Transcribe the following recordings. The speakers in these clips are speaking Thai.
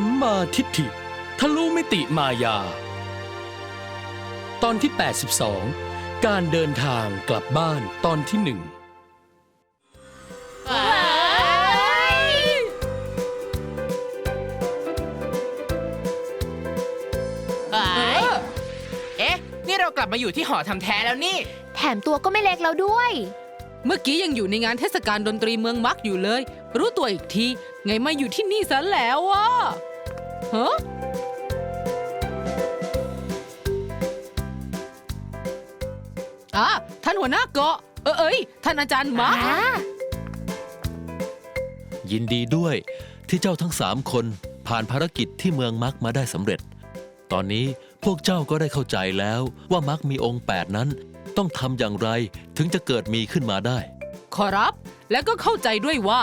สัมมาทิฏฐิ ทะลุมิติมายา ตอนที่ 82 การเดินทางกลับบ้านตอนที่หนึ่งเอ้ยเอ๊ะ นี่เรากลับมาอยู่ที่หอทำแท้แล้วนี่ แถมตัวก็ไม่เล็กแล้วด้วย เมื่อกี้ยังอยู่ในงานเทศกาลดนตรีเมืองมักอยู่เลย รู้ตัวอีกทีไงมาอยู่ที่นี่ซะแล้ววะฮะอะท่านหัวหน้าเกาะเออเอ้ยท่านอาจารย์มาร์คยินดีด้วยที่เจ้าทั้งสามคนผ่านภารกิจที่เมืองมักมาได้สำเร็จ ตอนนี้พวกเจ้าก็ได้เข้าใจแล้วว่ามักมีองค์ 8 นั้น ต้องทำอย่างไรถึงจะเกิดมีขึ้นมาได้ ขอรับ และก็เข้าใจด้วยว่า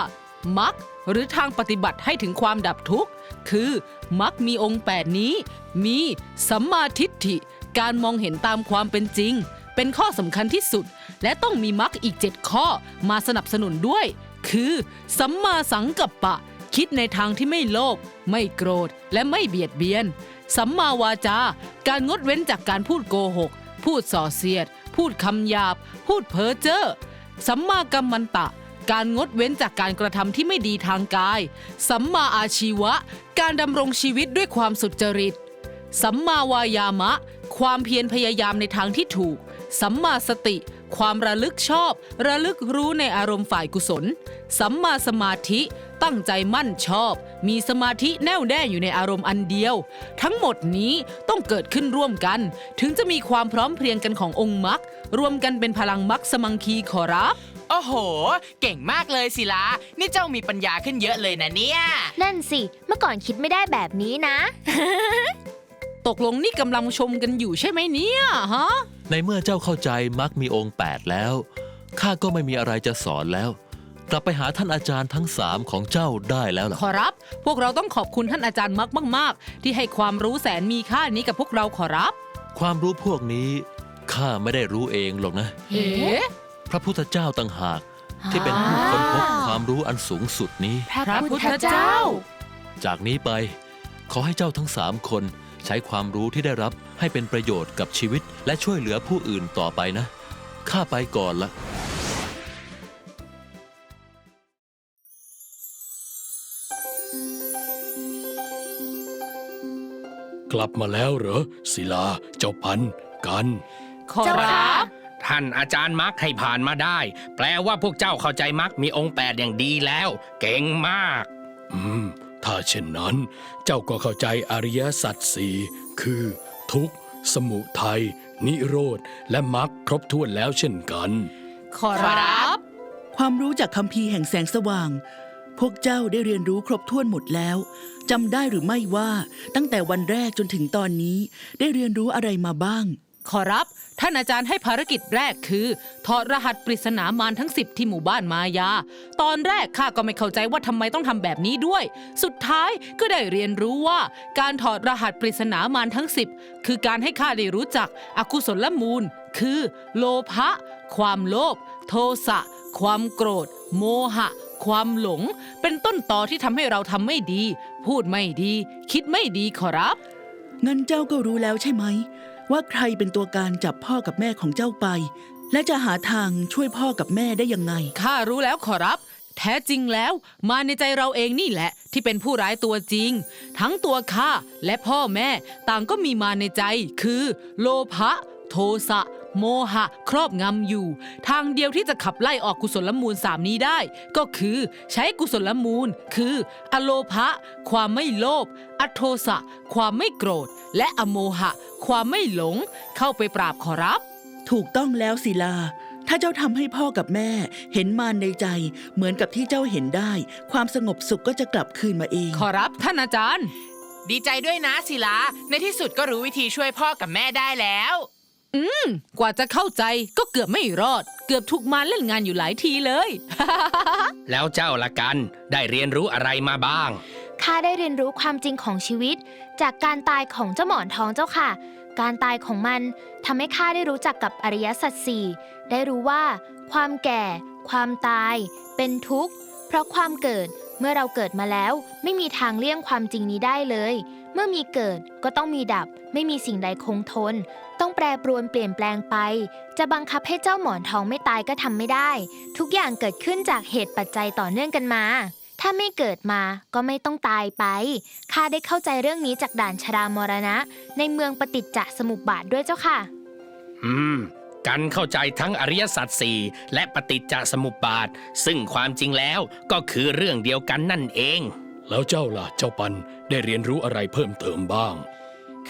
มักหรือทางปฏิบัติให้ถึงความดับทุกข์ คือมักมีองค์แปดนี้ มีสัมมาทิฏฐิ การมองเห็นตามความเป็นจริง เป็นข้อสำคัญที่สุด และต้องมีมักอีก 7 ข้อมาสนับสนุนด้วย คือ สัมมาสังกัปปะ คิดในทางที่ไม่โลภไม่โกรธและไม่เบียดเบียน สัมมาวาจา การงดเว้นจากการพูดโกหก พูดส่อเสียด พูดคำหยาบ พูดเพ้อเจ้อสัมมากัมมันตะ การงดเว้นจากการกระทำที่ไม่ดีทางกาย สัมมาอาชีวะ การดำรงชีวิตด้วยความสุจริต สัมมาวายามะ ความเพียรพยายามในทางที่ถูก สัมมาสติ ความระลึกชอบ ระลึกรู้ในอารมณ์ฝ่ายกุศล สัมมาสมาธิ ตั้งใจมั่นชอบ มีสมาธิแน่วแน่อยู่ในอารมณ์อันเดียว ทั้งหมดนี้ต้องเกิดขึ้นร่วมกัน ถึงจะมีความพร้อมเพรียงกันขององค์มรรครวมกันเป็นพลังมรรคสมังคีขอรับ โอ้โห เก่งมากเลยสิละนี่เจ้ามีปัญญาขึ้นเยอะเลยนะเนี่ย นั่นสิ เมื่อก่อนคิดไม่ได้แบบนี้นะ ตกลงนี่กำลังชมกันอยู่ใช่ไหมเนี่ยฮะในเมื่อเจ้าเข้าใจมักมีองค์ 8 แล้ว ข้าก็ไม่มีอะไรจะสอนแล้ว กลับไปหาท่านอาจารย์ทั้งสามของเจ้าได้แล้วล่ะ ขอรับ พวกเราต้องขอบคุณท่านอาจารย์มักมาก ๆ ที่ให้ความรู้แสนมีค่านี้กับพวกเราขอรับ ความรู้พวกนี้ข้าไม่ได้รู้เองหรอกนะ เฮ้ พระพุทธเจ้าต่างหากที่เป็นผู้ค้นพบความรู้อันสูงสุดนี้ พระพุทธเจ้า จากนี้ไป ขอให้เจ้าทั้งสามคนใช้ความรู้ที่ได้รับให้เป็นประโยชน์กับชีวิต และช่วยเหลือผู้อื่นต่อไปนะ ข้าไปก่อนละ ลับมาแล้วเหรอศิลาเจ้าพันธุ์กัน ขอรับ ท่านอาจารย์มักให้ผ่านมาได้ แปลว่าพวกเจ้าเข้าใจมักมีองค์แปดอย่างดีแล้ว เก่งมาก อืม ถ้าเช่นนั้น เจ้าก็เข้าใจอริยสัจสี่คือ ทุกข์ สมุทัยนิโรธ และมรรคครบถ้วนแล้วเช่นกัน ขอรับ ความรู้จากคำพีร์แห่งแสงสว่าง พวกเจ้าได้เรียนรู้ครบถ้วนหมดแล้วจำได้หรือไม่ว่าตั้งแต่วันแรกจนถึงตอนนี้ ได้เรียนรู้อะไรมาบ้าง ขอรับ ท่านอาจารย์ให้ภารกิจแรกคือถอดรหัสปริศนามารทั้ง10ที่หมู่บ้านมายา ตอนแรกข้าก็ไม่เข้าใจว่าทำไมต้องทำแบบนี้ด้วย สุดท้ายก็ได้เรียนรู้ว่า การถอดรหัสปริศนามารทั้ง10คือการให้ข้าได้รู้จักอกุศลมูล คือ โลภะความโลภโทสะความโกรธ โมหะ ความหลง เป็นต้นตอที่ทำให้เราทำไม่ดี พูดไม่ดี คิดไม่ดีขอรับ งั้นเจ้าก็รู้แล้วใช่ไหม ว่าใครเป็นตัวการจับพ่อกับแม่ของเจ้าไป และจะหาทางช่วยพ่อกับแม่ได้ยังไง ข้ารู้แล้วขอรับ แท้จริงแล้ว มาในใจเราเองนี่แหละ ที่เป็นผู้ร้ายตัวจริง ทั้งตัวข้าและพ่อแม่ต่างก็มีมาในใจ คือ โลภะโทสะ โมหะ ครอบงำอยู่ ทางเดียวที่จะขับไล่ออกกุศลมูลสามนี้ได้ ก็คือใช้กุศลมูล คือ อโลภะความไม่โลภอโทสะ ความไม่โกรธ และอโมหะ ความไม่หลง เข้าไปปราบขอรับ ถูกต้องแล้วศิลา ถ้าเจ้าทำให้พ่อกับแม่ เห็นมารในใจ เหมือนกับที่เจ้าเห็นได้ ความสงบสุขก็จะกลับคืนมาเอง ขอรับท่านอาจารย์ ดีใจด้วยนะศิลา ในที่สุดก็รู้วิธีช่วยพ่อกับแม่ได้แล้ว กว่าจะเข้าใจก็เกือบไม่รอด เกือบถูกมารเล่นงานอยู่หลายทีเลย แล้วเจ้าละกัน ได้เรียนรู้อะไรมาบ้าง ข้าได้เรียนรู้ความจริงของชีวิต จากการตายของเจ้าหมอนทองเจ้าค่ะ การตายของมันทำให้ข้าได้รู้จักกับอริยสัจสี่ได้รู้ว่า ความแก่ ความตาย เป็นทุกข์ เพราะความเกิดเมื่อเราเกิดมาแล้ว ไม่มีทางเลี่ยงความจริงนี้ได้เลย เมื่อมีเกิดก็ต้องมีดับ ไม่มีสิ่งใดคงทน ต้องแปรปรวนเปลี่ยนแปลงไป จะบังคับให้เจ้าหมอนทองไม่ตายก็ทำไม่ได้ ทุกอย่างเกิดขึ้นจากเหตุปัจจัยต่อเนื่องกันมา ถ้าไม่เกิดมาก็ไม่ต้องตายไปข้าได้เข้าใจเรื่องนี้จากด่านชรามรณะ ในเมืองปฏิจจสมุปบาทด้วยเจ้าค่ะ อืมกันเข้าใจทั้งอริยสัจสี่และปฏิจจสมุปบาท ซึ่งความจริงแล้วก็คือเรื่องเดียวกันนั่นเอง แล้วเจ้าล่ะเจ้าปันได้เรียนรู้อะไรเพิ่มเติมบ้าง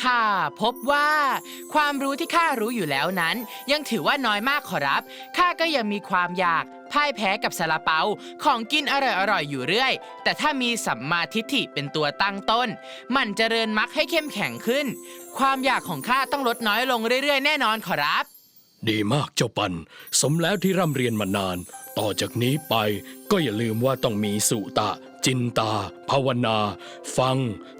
ข้าพบว่าความรู้ที่ข้ารู้อยู่แล้วนั้น ยังถือว่าน้อยมากขอรับ ข้าก็ยังมีความอยากพ่ายแพ้กับซาลาเปาของกินอร่อยๆอยู่เรื่อย แต่ถ้ามีสัมมาทิฏฐิเป็นตัวตั้งต้น มันเจริญมรรคให้เข้มแข็งขึ้น ความอยากของข้าต้องลดน้อยลงเรื่อยๆ แน่นอนขอรับ ดีมากเจ้าปัน สมแล้วที่ร่ำเรียนมานาน ต่อจากนี้ไปก็อย่าลืมว่าต้องมีสุตะ จินตา ภาวนา ฟัง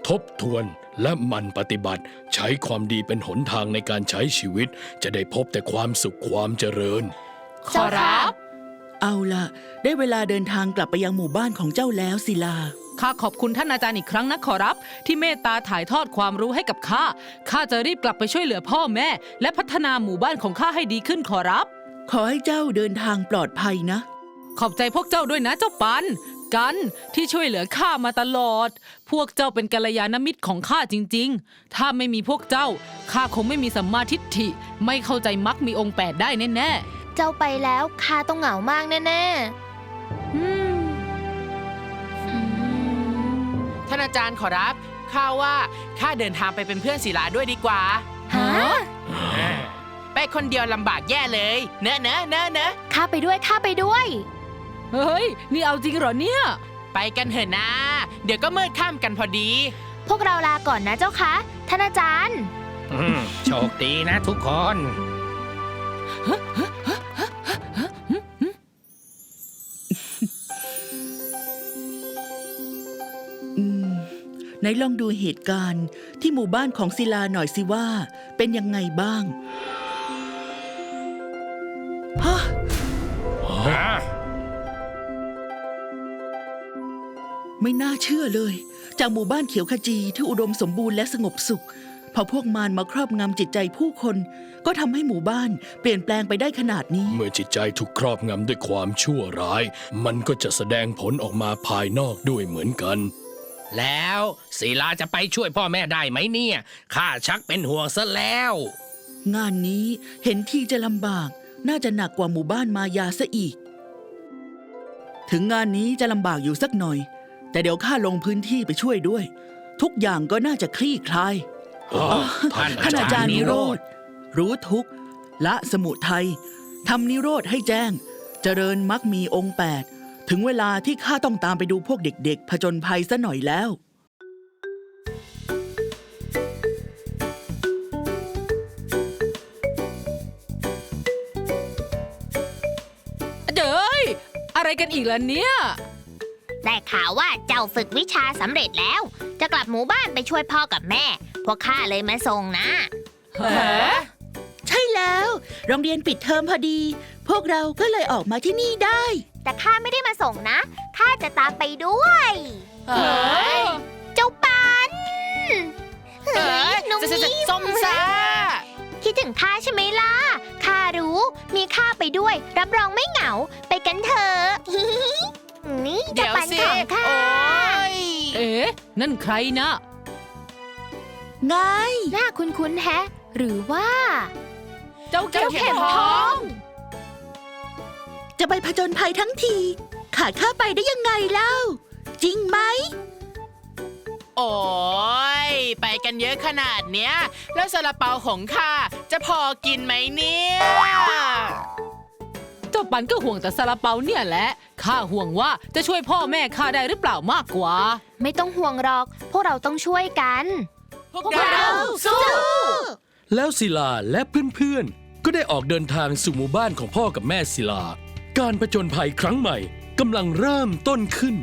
ทบทวน และหมันปฏิบัติ ใช้ความดีเป็นหนทางในการใช้ชีวิต จะได้พบแต่ความสุขความเจริญ ขอรับ เอาล่ะ ได้เวลาเดินทางกลับไปยังหมู่บ้านของเจ้าแล้วศิลา ข้าขอบคุณท่านอาจารย์อีกครั้งนะขอรับ ที่เมตตาถ่ายทอดความรู้ให้กับข้า ข้าจะรีบกลับไปช่วยเหลือพ่อแม่ และพัฒนาหมู่บ้านของข้าให้ดีขึ้นขอรับ ขอให้เจ้าเดินทางปลอดภัยนะ ขอบใจพวกเจ้าด้วยนะเจ้าปัน กันที่ช่วยเหลือข้ามาตลอด พวกเจ้าเป็นกัลยาณมิตรของข้าจริง ๆ ถ้าไม่มีพวกเจ้าข้าคงไม่มีสัมมาทิฏฐิ ไม่เข้าใจมักมีองค์แปดได้แน่เจ้าไปแล้วข้าต้องเหงามากแน่ๆอืมอืมท่านอาจารย์ขอรับข้าว่าข้าเดินทางไปเป็นเพื่อนศิลาด้วยดีกว่า ฮะไปคนเดียวลำบากแย่เลย เนอะเนอะเนอะเนอะข้าไปด้วยข้าไปด้วยๆ เฮ้ย นี่เอาจริงเหรอเนี่ย ไปกันเถอะนะ เดี๋ยวก็มืดค่ำกันพอดี พวกเราลาก่อนนะเจ้าคะท่านอาจารย์ อืมโชคดีนะทุกคน อืมไหนลองดูเหตุการณ์ที่หมู่บ้านของศิลาหน่อยสิว่า เป็นยังไงบ้าง ไม่น่าเชื่อเลย จากหมู่บ้านเขียวขจีที่อุดมสมบูรณ์และสงบสุข พอพวกมารมาครอบงำจิตใจผู้คน ก็ทำให้หมู่บ้านเปลี่ยนแปลงไปได้ขนาดนี้ เมื่อจิตใจถูกครอบงำด้วยความชั่วร้าย มันก็จะแสดงผลออกมาภายนอกด้วยเหมือนกัน แล้วศิลาจะไปช่วยพ่อแม่ได้ไหมเนี่ยข้าชักเป็นห่วงซะแล้ว งานนี้เห็นที่จะลำบาก น่าจะหนักกว่าหมู่บ้านมายาซะอีก ถึงงานนี้จะลำบากอยู่สักหน่อย แต่เดี๋ยวข้าลงพื้นที่ไปช่วยด้วย ทุกอย่างก็น่าจะคลี่คลายท่านท่านอาจารย์นิโรธ รู้ทุกข์ละสมุทัยทำนิโรธให้แจ้ง เจริญมักมีองค์แปดถึงเวลาที่ข้าต้องตามไปดูพวกเด็กๆ ผจญภัยซะหน่อยแล้วเจ้ยอะไรกันอีกล่ะเนี่ย ได้ข่าวว่าเจ้าฝึกวิชาสำเร็จแล้ว จะกลับหมู่บ้านไปช่วยพ่อกับแม่ พวกข้าเลยมาส่งนะใช่แล้ว โรงเรียนปิดเทอมพอดี พวกเราก็เลยออกมาที่นี่ได้ แต่ข้าไม่ได้มาส่งนะข้าจะตามไปด้วย เฮ้ย เจ้าปันเฮ้ยน้องจะจะจะนิ่มส้มซ่า คิดถึงข้าใช่ไหมล่ะข้ารู้ มีข้าไปด้วย รับรองไม่เหงา ไปกันเถอะ นี่เจะเดี๋ยวปันสิของข้าโอ้ยเอ๊ะ นั่นใครนะ ไง หน้าคุ้นๆแฮะ หรือว่า เจ้าเจ้าเข็มทอง จะไปผจญภัยทั้งที ขาดข้าไปได้ยังไงเล่า จริงไหม โอ้ย ไปกันเยอะขนาดเนี้ย แล้วซาลาเปาของข้าจะพอกินไหมเนี่ยเจ้าปันก็ห่วงแต่ซาลาเปาเนี่ยแหละ ข้าห่วงว่าจะช่วยพ่อแม่ข้าได้หรือเปล่ามากกว่า ไม่ต้องห่วงหรอก พวกเราต้องช่วยกัน พวกเราสู้ แล้วศิลาและเพื่อนๆ ก็ได้ออกเดินทางสู่หมู่บ้านของพ่อกับแม่ศิลา การผจญภัยครั้งใหม่กำลังเริ่มต้นขึ้น